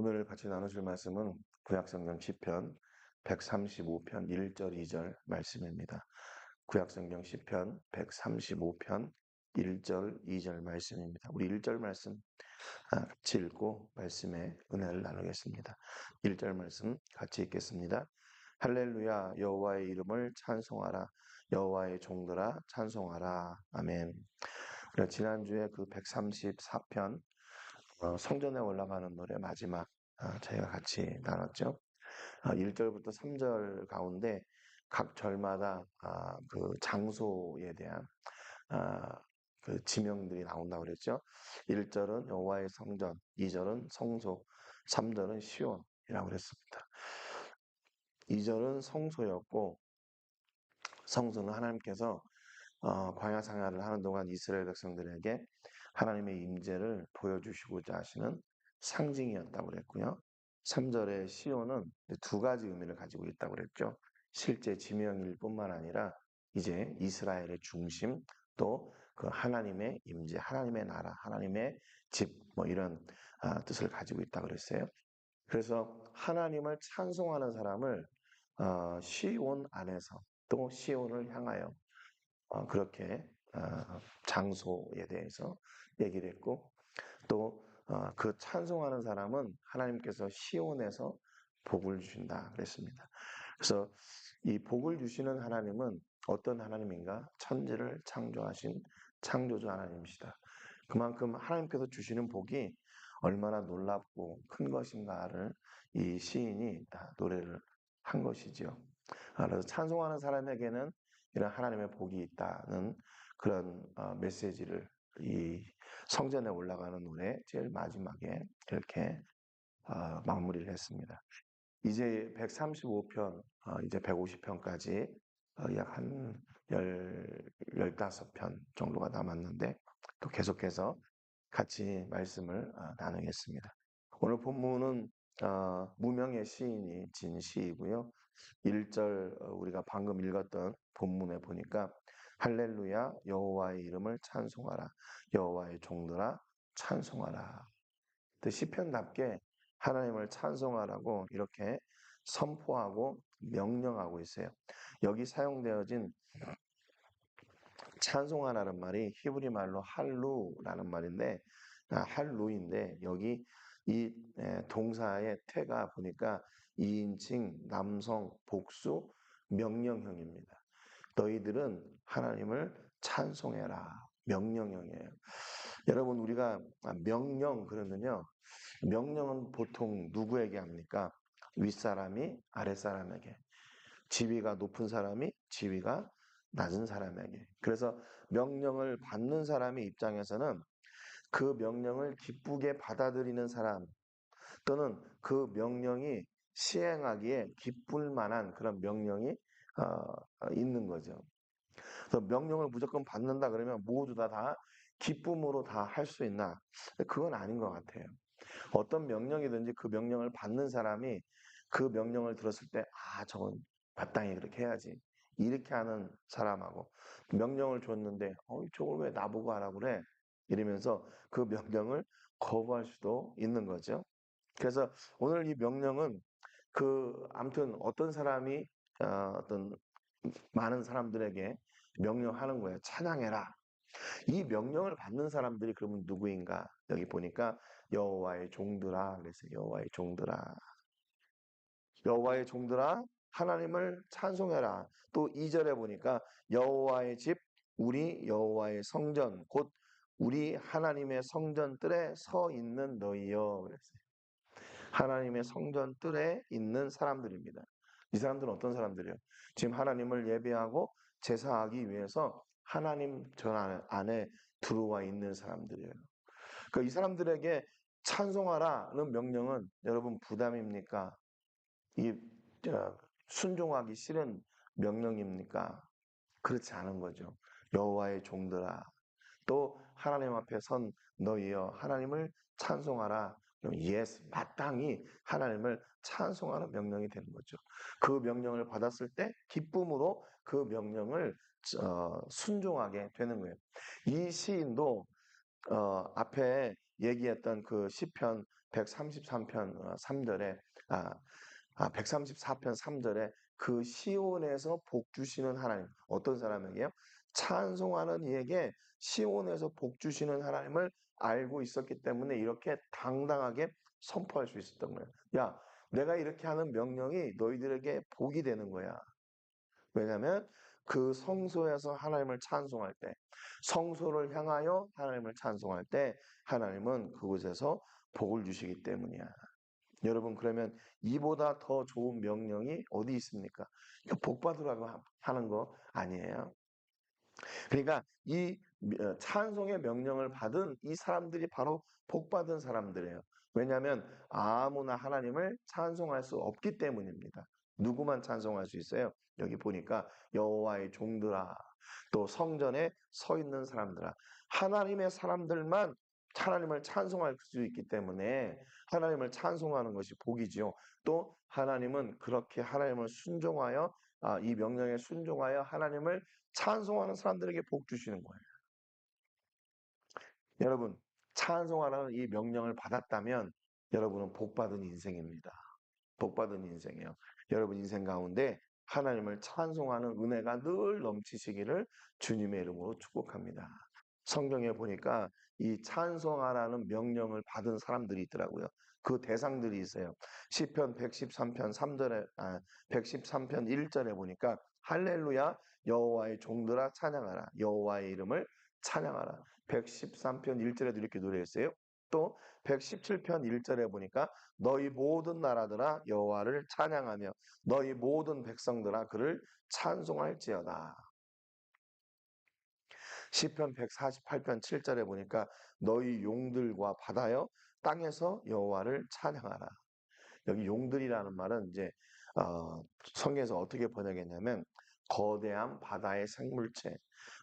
오늘 같이 나누실 말씀은 구약성경 시편 135편 1절 2절 말씀입니다. 구약성경 시편 135편 1절 2절 말씀입니다. 우리 1절 말씀 아, 같이 읽고 말씀의 은혜를 나누겠습니다. 1절 말씀 같이 읽겠습니다. 할렐루야 여호와의 이름을 찬송하라 여호와의 종들아 찬송하라 아멘. 지난주에 그 134편 어, 성전에 올라가는 노래 마지막 어, 저희가 같이 나눴죠. 어, 1절부터 3절 가운데 각 절마다 아, 그 장소에 대한 아, 그 지명들이 나온다고 그랬죠. 1절은 여호와의 성전, 2절은 성소, 3절은 시온이라고 그랬습니다. 2절은 성소였고 성소는 하나님께서 어, 광야 상야를 하는 동안 이스라엘 백성들에게 하나님의 임재를 보여주시고자 하시는 상징이었다고 그랬고요. 3절의 시온은 두 가지 의미를 가지고 있다고 그랬죠. 실제 지명일 뿐만 아니라 이제 이스라엘의 중심 또 그 하나님의 임재, 하나님의 나라, 하나님의 집 뭐 이런 아, 뜻을 가지고 있다고 그랬어요. 그래서 하나님을 찬송하는 사람을 어, 시온 안에서 또 시온을 향하여 어, 그렇게 어, 장소에 대해서 얘기를 했고 또그 어, 찬송하는 사람은 하나님께서 시온에서 복을 주신다 그랬습니다. 그래서 이 복을 주시는 하나님은 어떤 하나님인가? 천지를 창조하신 창조주 하나님이시다. 그만큼 하나님께서 주시는 복이 얼마나 놀랍고 큰 것인가를 이 시인이 다 노래를 한 것이지요. 그래서 찬송하는 사람에게는 이런 하나님의 복이 있다는 그런 어, 메시지를 이 성전에 올라가는 노래 제일 마지막에 이렇게 어, 마무리를 했습니다. 이제 135편, 어, 이제 150편까지 약한 15편 정도가 남았는데 또 계속해서 같이 말씀을 나누겠습니다. 오늘 본문은 무명의 시인이 진 시이고요. 1절 우리가 방금 읽었던 본문에 보니까 할렐루야 여호와의 이름을 찬송하라 여호와의 종들아 찬송하라 시편답게 하나님을 찬송하라고 이렇게 선포하고 명령하고 있어요. 여기 사용되어진 찬송하라는 말이 히브리 말로 할루라는 말인데 아, 할루인데 여기 이 동사의 태가 보니까 2인칭 남성 복수 명령형입니다. 너희들은 하나님을 찬송해라. 명령형이에요. 여러분, 우리가 명령 그러면요. 명령은 보통 누구에게 합니까? 윗사람이 아랫사람에게. 지위가 높은 사람이 지위가 낮은 사람에게. 그래서 명령을 받는 사람의 입장에서는 그 명령을 기쁘게 받아들이는 사람 또는 그 명령이 시행하기에 기쁠 만한 그런 명령이 어, 있는 거죠. 그래서 명령을 무조건 받는다 그러면 모두 다, 다 기쁨으로 다 할 수 있나? 그건 아닌 것 같아요. 어떤 명령이든지 그 명령을 받는 사람이 그 명령을 들었을 때, 아, 저건 마땅히 그렇게 해야지. 이렇게 하는 사람하고 명령을 줬는데, 어, 저걸 왜 나보고 하라고 그래? 이러면서 그 명령을 거부할 수도 있는 거죠. 그래서 오늘 이 명령은 그, 아무튼 어떤 사람이 어, 어떤 많은 사람들에게 명령하는 거예요. 찬양해라. 이 명령을 받는 사람들이 그러면 누구인가? 여기 보니까 여호와의 종들아 그래서 여호와의 종들아 여호와의 종들아 하나님을 찬송해라. 또 2절에 보니까 여호와의 집 우리 여호와의 성전 곧 우리 하나님의 성전 뜰에 서 있는 너희여 그랬어요. 하나님의 성전 뜰에 있는 사람들입니다. 이 사람들은 어떤 사람들이에요? 지금 하나님을 예배하고 제사하기 위해서 하나님 전 안에 들어와 있는 사람들이에요. 그러니까 이 사람들에게 찬송하라는 명령은 여러분 부담입니까? 이 순종하기 싫은 명령입니까? 그렇지 않은 거죠. 여호와의 종들아 또 하나님 앞에 선 너희여 하나님을 찬송하라. 예스 마땅히 하나님을 찬송하는 명령이 되는 거죠. 그 명령을 받았을 때 기쁨으로 그 명령을 어, 순종하게 되는 거예요. 이 시인도 어, 앞에 얘기했던 그 시편 133편 3절에 아, 아 134편 3절에 그 시온에서 복 주시는 하나님 어떤 사람에게요? 찬송하는 이에게 시온에서 복 주시는 하나님을 알고 있었기 때문에 이렇게 당당하게 선포할 수 있었던 거예요. 야, 내가 이렇게 하는 명령이 너희들에게 복이 되는 거야. 왜냐하면 그 성소에서 하나님을 찬송할 때, 성소를 향하여 하나님을 찬송할 때 하나님은 그곳에서 복을 주시기 때문이야. 여러분 그러면 이보다 더 좋은 명령이 어디 있습니까? 복 받으라고 하는 거 아니에요. 그러니까 이 어, 찬송의 명령을 받은 이 사람들이 바로 복 받은 사람들이에요. 왜냐하면 아무나 하나님을 찬송할 수 없기 때문입니다. 누구만 찬송할 수 있어요? 여기 보니까 여호와의 종들아 또 성전에 서 있는 사람들아 하나님의 사람들만 하나님을 찬송할 수 있기 때문에 하나님을 찬송하는 것이 복이지요. 또 하나님은 그렇게 하나님을 순종하여 아, 이 명령에 순종하여 하나님을 찬송하는 사람들에게 복 주시는 거예요. 여러분 찬송하라는 이 명령을 받았다면 여러분은 복 받은 인생입니다. 복 받은 인생이에요. 여러분 인생 가운데 하나님을 찬송하는 은혜가 늘 넘치시기를 주님의 이름으로 축복합니다. 성경에 보니까 이 찬송하라는 명령을 받은 사람들이 있더라고요. 그 대상들이 있어요. 시편 113편 3절에 아 113편 1절에 보니까 할렐루야 여호와의 종들아 찬양하라 여호와의 이름을 찬양하라 113편 1절에도 이렇게 노래했어요. 또 117편 1절에 보니까 너희 모든 나라들아 여호와를 찬양하며 너희 모든 백성들아 그를 찬송할지어다. 시편 148편 7절에 보니까 너희 용들과 바다여 땅에서 여호와를 찬양하라. 여기 용들이라는 말은 이제 어, 성경에서 어떻게 번역했냐면 거대한 바다의 생물체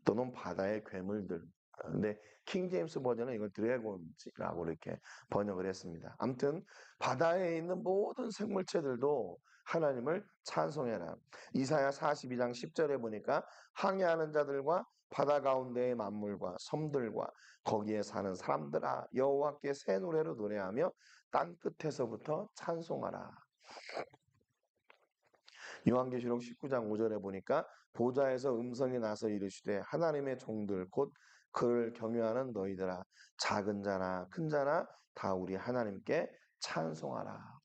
또는 바다의 괴물들 근데 킹 제임스 버전은 이걸 드래곤이라고 이렇게 번역을 했습니다. 아무튼 바다에 있는 모든 생물체들도 하나님을 찬송해라. 이사야 42장 10절에 보니까 항해하는 자들과 바다 가운데의 만물과 섬들과 거기에 사는 사람들아 여호와께 새 노래로 노래하며 땅 끝에서부터 찬송하라. 요한계시록 19장 5절에 보니까 보좌에서 음성이 나서 이르시되 하나님의 종들 곧 그를 경유하는 너희들아 작은 자나 큰 자나 다 우리 하나님께 찬송하라.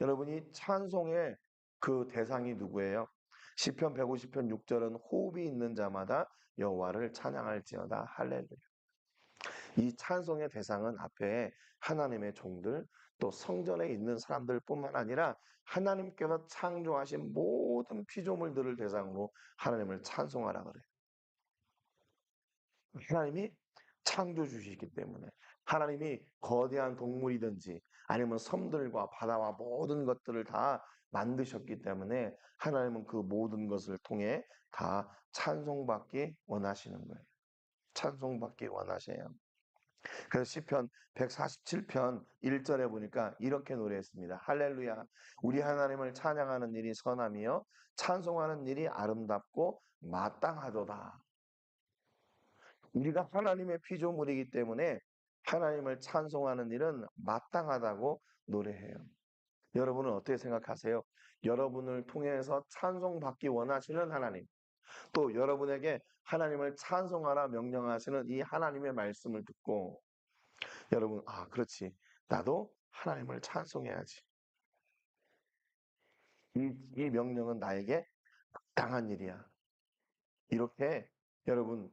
여러분이 찬송의 그 대상이 누구예요? 시편 150편 6절은 호흡이 있는 자마다 여호와를 찬양할지어다 할렐루야. 이 찬송의 대상은 앞에 하나님의 종들 또 성전에 있는 사람들뿐만 아니라 하나님께서 창조하신 모든 피조물들을 대상으로 하나님을 찬송하라 그래요. 하나님이 창조주시기 때문에 하나님이 거대한 동물이든지 아니면 섬들과 바다와 모든 것들을 다 만드셨기 때문에 하나님은 그 모든 것을 통해 다 찬송받기 원하시는 거예요. 찬송받기 원하세요. 그래서 시편 147편 1절에 보니까 이렇게 노래했습니다. 할렐루야. 우리 하나님을 찬양하는 일이 선함이요 찬송하는 일이 아름답고 마땅하도다. 우리가 하나님의 피조물이기 때문에 하나님을 찬송하는 일은 마땅하다고 노래해요. 여러분은 어떻게 생각하세요? 여러분을 통해서 찬송받기 원하시는 하나님, 또 여러분에게 하나님을 찬송하라 명령하시는 이 하나님의 말씀을 듣고 여러분, 아, 그렇지. 나도 하나님을 찬송해야지. 이, 이 명령은 나에게 당한 일이야. 이렇게 여러분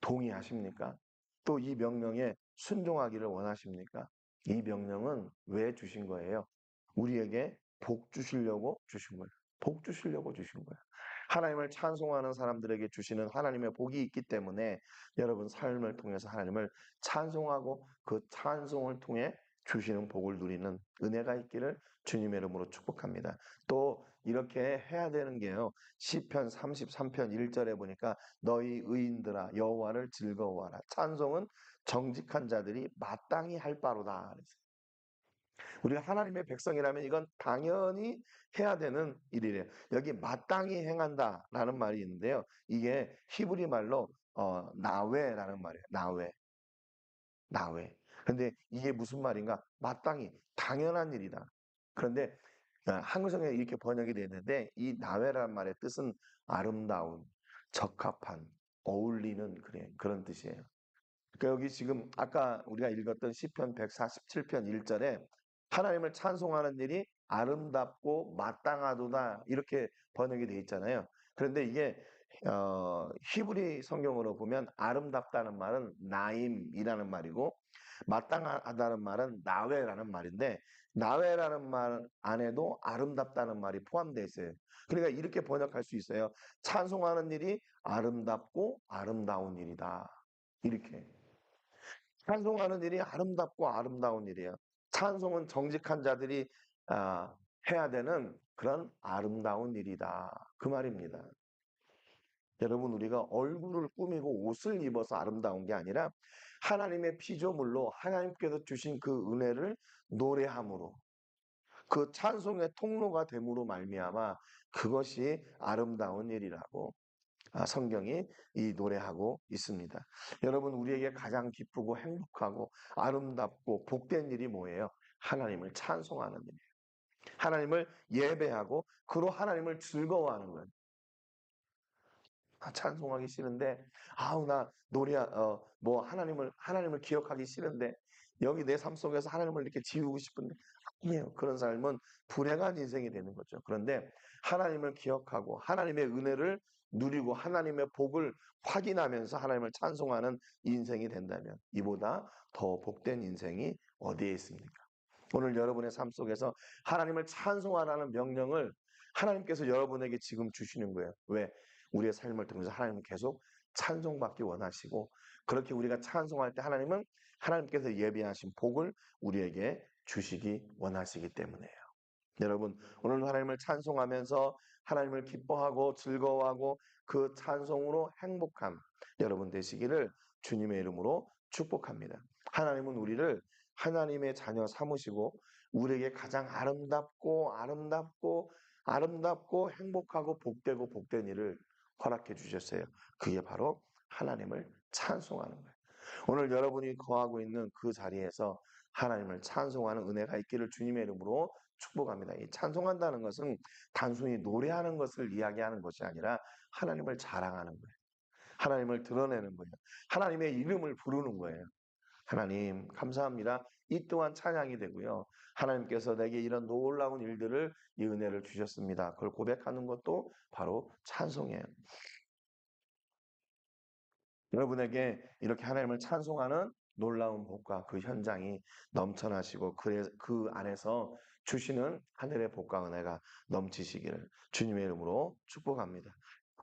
동의하십니까? 또 이 명령에 순종하기를 원하십니까? 이 명령은 왜 주신 거예요? 우리에게 복 주시려고 주신 거예요. 복 주시려고 주신 거예요. 하나님을 찬송하는 사람들에게 주시는 하나님의 복이 있기 때문에 여러분 삶을 통해서 하나님을 찬송하고 그 찬송을 통해 주시는 복을 누리는 은혜가 있기를 주님의 이름으로 축복합니다. 또 이렇게 해야 되는 게요. 시편 33편 1절에 보니까 너희 의인들아 여호와를 즐거워하라. 찬송은 정직한 자들이 마땅히 할 바로다. 우리가 하나님의 백성이라면 이건 당연히 해야 되는 일이래요. 여기 마땅히 행한다라는 말이 있는데요. 이게 히브리 말로 어, 나웨라는 말이에요. 나웨. 나웨. 근데 이게 무슨 말인가? 마땅히 당연한 일이다. 그런데 아, 한글성에 이렇게 번역이 되는데 이 나회라는 말의 뜻은 아름다운, 적합한, 어울리는 그래 그런 뜻이에요. 그러니까 여기 지금 아까 우리가 읽었던 시편 147편 1절에 하나님을 찬송하는 일이 아름답고 마땅하도다 이렇게 번역이 돼 있잖아요. 그런데 이게 어, 히브리 성경으로 보면 아름답다는 말은 나임이라는 말이고 마땅하다는 말은 나웨라는 말인데 나웨라는 말 안에도 아름답다는 말이 포함되어 있어요. 그러니까 이렇게 번역할 수 있어요. 찬송하는 일이 아름답고 아름다운 일이다. 이렇게. 찬송하는 일이 아름답고 아름다운 일이에요. 찬송은 정직한 자들이 아, 해야 되는 그런 아름다운 일이다. 그 말입니다. 여러분 우리가 얼굴을 꾸미고 옷을 입어서 아름다운 게 아니라 하나님의 피조물로 하나님께서 주신 그 은혜를 노래함으로 그 찬송의 통로가 됨으로 말미암아 그것이 아름다운 일이라고 아, 성경이 이 노래하고 있습니다. 여러분 우리에게 가장 기쁘고 행복하고 아름답고 복된 일이 뭐예요? 하나님을 찬송하는 일이에요. 하나님을 예배하고 그로 하나님을 즐거워하는 거예요. 아, 찬송하기 싫은데 아우 나 노래 어 뭐 하나님을 하나님을 기억하기 싫은데 여기 내 삶 속에서 하나님을 이렇게 지우고 싶은데 아니에요. 그런 삶은 불행한 인생이 되는 거죠. 그런데 하나님을 기억하고 하나님의 은혜를 누리고 하나님의 복을 확인하면서 하나님을 찬송하는 인생이 된다면 이보다 더 복된 인생이 어디에 있습니까? 오늘 여러분의 삶 속에서 하나님을 찬송하라는 명령을 하나님께서 여러분에게 지금 주시는 거예요. 왜? 우리의 삶을 통해서 하나님은 계속 찬송받기 원하시고 그렇게 우리가 찬송할 때 하나님은 하나님께서 예비하신 복을 우리에게 주시기 원하시기 때문에요. 여러분 오늘 하나님을 찬송하면서 하나님을 기뻐하고 즐거워하고 그 찬송으로 행복함 여러분 되시기를 주님의 이름으로 축복합니다. 하나님은 우리를 하나님의 자녀 삼으시고 우리에게 가장 아름답고 아름답고 아름답고 행복하고 복되고 복된 일을 허락해 주셨어요. 그게 바로 하나님을 찬송하는 거예요. 오늘 여러분이 거하고 있는 그 자리에서 하나님을 찬송하는 은혜가 있기를 주님의 이름으로 축복합니다. 이 찬송한다는 것은 단순히 노래하는 것을 이야기하는 것이 아니라 하나님을 자랑하는 거예요. 하나님을 드러내는 거예요. 하나님의 이름을 부르는 거예요. 하나님 감사합니다. 이 또한 찬양이 되고요. 하나님께서 내게 이런 놀라운 일들을 이 은혜를 주셨습니다. 그걸 고백하는 것도 바로 찬송이에요. 여러분에게 이렇게 하나님을 찬송하는 놀라운 복과 그 현장이 넘쳐나시고 그, 그 안에서 주시는 하늘의 복과 은혜가 넘치시기를 주님의 이름으로 축복합니다.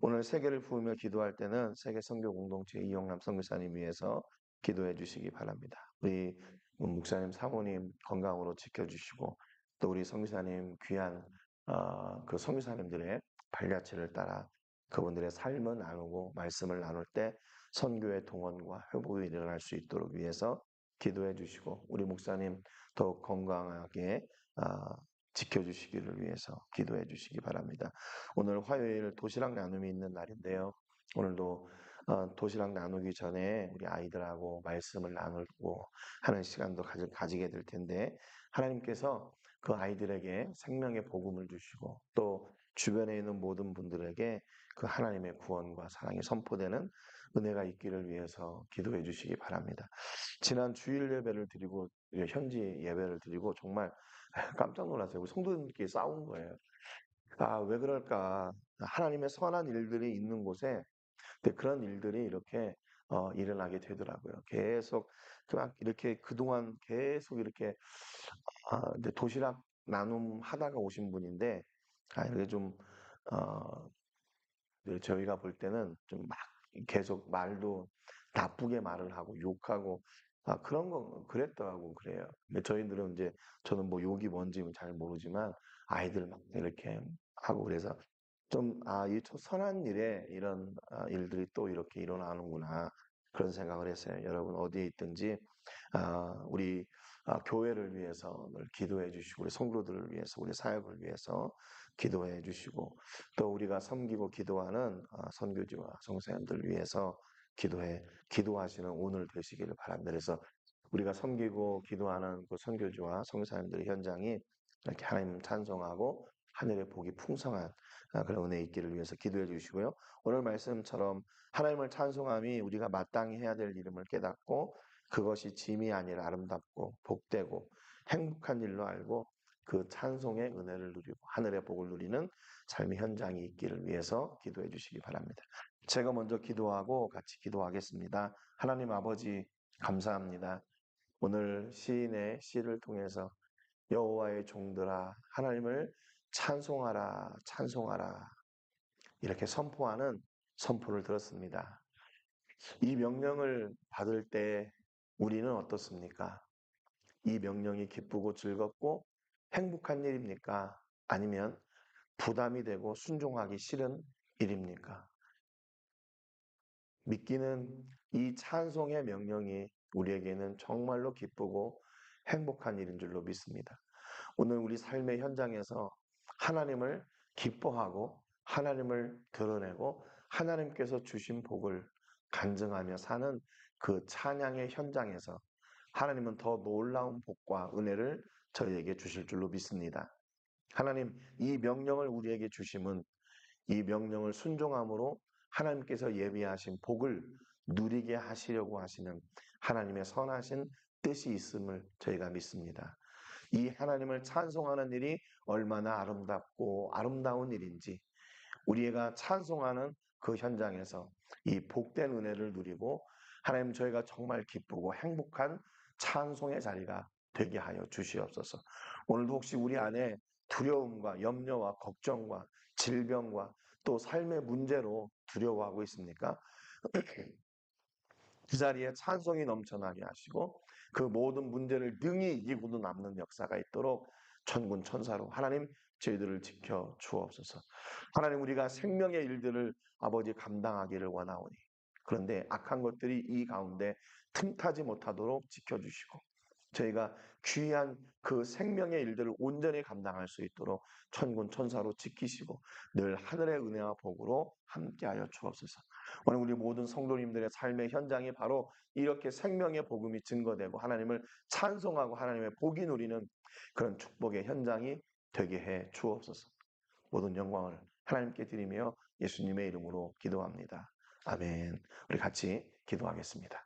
오늘 세계를 부으며 기도할 때는 세계 선교 공동체 이용남 선교사님 위해서 기도해 주시기 바랍니다. 우리 목사님, 사모님 건강으로 지켜주시고 또 우리 성교사님 귀한 어, 그 성교사님들의 발자취를 따라 그분들의 삶을 나누고 말씀을 나눌 때 선교의 동원과 회복이 일어날 수 있도록 위해서 기도해 주시고 우리 목사님 더욱 건강하게 어, 지켜주시기를 위해서 기도해 주시기 바랍니다. 오늘 화요일 도시락 나눔이 있는 날인데요. 오늘도 어, 도시락 나누기 전에 우리 아이들하고 말씀을 나누고 하는 시간도 가지, 가지게 될 텐데 하나님께서 그 아이들에게 생명의 복음을 주시고 또 주변에 있는 모든 분들에게 그 하나님의 구원과 사랑이 선포되는 은혜가 있기를 위해서 기도해 주시기 바랍니다. 지난 주일 예배를 드리고 현지 예배를 드리고 정말 깜짝 놀랐어요. 우리 성도님끼리 싸운 거예요. 아, 왜 그럴까? 하나님의 선한 일들이 있는 곳에 그런 일들이 이렇게 어, 일어나게 되더라고요. 계속 막 이렇게 그동안 계속 이렇게 아, 도시락 나눔 하다가 오신 분인데 아, 이게 좀 어, 저희가 볼 때는 좀 막 계속 말도 나쁘게 말을 하고 욕하고 아, 그런 거 그랬더라고 그래요. 근데 저희들은 이제 저는 뭐 욕이 뭔지는 잘 모르지만 아이들 막 이렇게 하고 그래서 좀, 아, 이 선한 일에 이런 아, 일들이 또 이렇게 일어나는구나. 그런 생각을 했어요. 여러분 어디에 있든지, 아, 우리 아, 교회를 위해서 늘 기도해 주시고, 우리 성도들을 위해서, 우리 사역을 위해서 기도해 주시고, 또 우리가 섬기고 기도하는 선교지와 성사님들 위해서 기도해, 기도하시는 오늘 되시기를 바랍니다. 그래서 우리가 섬기고 기도하는 그 선교주와 성사님들의 현장이 이렇게 하나님 찬송하고 하늘의 복이 풍성한 아, 그런 은혜 있기를 위해서 기도해 주시고요. 오늘 말씀처럼 하나님을 찬송함이 우리가 마땅히 해야 될 이름을 깨닫고 그것이 짐이 아니라 아름답고 복되고 행복한 일로 알고 그 찬송의 은혜를 누리고 하늘의 복을 누리는 삶의 현장이 있기를 위해서 기도해 주시기 바랍니다. 제가 먼저 기도하고 같이 기도하겠습니다. 하나님 아버지 감사합니다. 오늘 시인의 시를 통해서 여호와의 종들아 하나님을 찬송하라 찬송하라 이렇게 선포하는 선포를 들었습니다. 이 명령을 받을 때 우리는 어떻습니까? 이 명령이 기쁘고 즐겁고 행복한 일입니까? 아니면 부담이 되고 순종하기 싫은 일입니까? 믿기는 이 찬송의 명령이 우리에게는 정말로 기쁘고 행복한 일인 줄로 믿습니다. 오늘 우리 삶의 현장에서 하나님을 기뻐하고 하나님을 드러내고 하나님께서 주신 복을 간증하며 사는 그 찬양의 현장에서 하나님은 더 놀라운 복과 은혜를 저희에게 주실 줄로 믿습니다. 하나님, 이 명령을 우리에게 주심은 이 명령을 순종함으로 하나님께서 예비하신 복을 누리게 하시려고 하시는 하나님의 선하신 뜻이 있음을 저희가 믿습니다. 이 하나님을 찬송하는 일이 얼마나 아름답고 아름다운 일인지 우리가 찬송하는 그 현장에서 이 복된 은혜를 누리고 하나님 저희가 정말 기쁘고 행복한 찬송의 자리가 되게 하여 주시옵소서. 오늘도 혹시 우리 안에 두려움과 염려와 걱정과 질병과 또 삶의 문제로 두려워하고 있습니까? 그 자리에 찬송이 넘쳐나게 하시고 그 모든 문제를 능히 이기고도 남는 역사가 있도록 천군 천사로 하나님 저희들을 지켜 주옵소서. 하나님 우리가 생명의 일들을 아버지 감당하기를 원하오니 그런데 악한 것들이 이 가운데 틈타지 못하도록 지켜주시고 저희가 귀한 그 생명의 일들을 온전히 감당할 수 있도록 천군 천사로 지키시고 늘 하늘의 은혜와 복으로 함께하여 주옵소서. 오늘 우리 모든 성도님들의 삶의 현장이 바로 이렇게 생명의 복음이 증거되고 하나님을 찬송하고 하나님의 복이 누리는 그런 축복의 현장이 되게 해 주옵소서. 모든 영광을 하나님께 드리며 예수님의 이름으로 기도합니다. 아멘. 우리 같이 기도하겠습니다.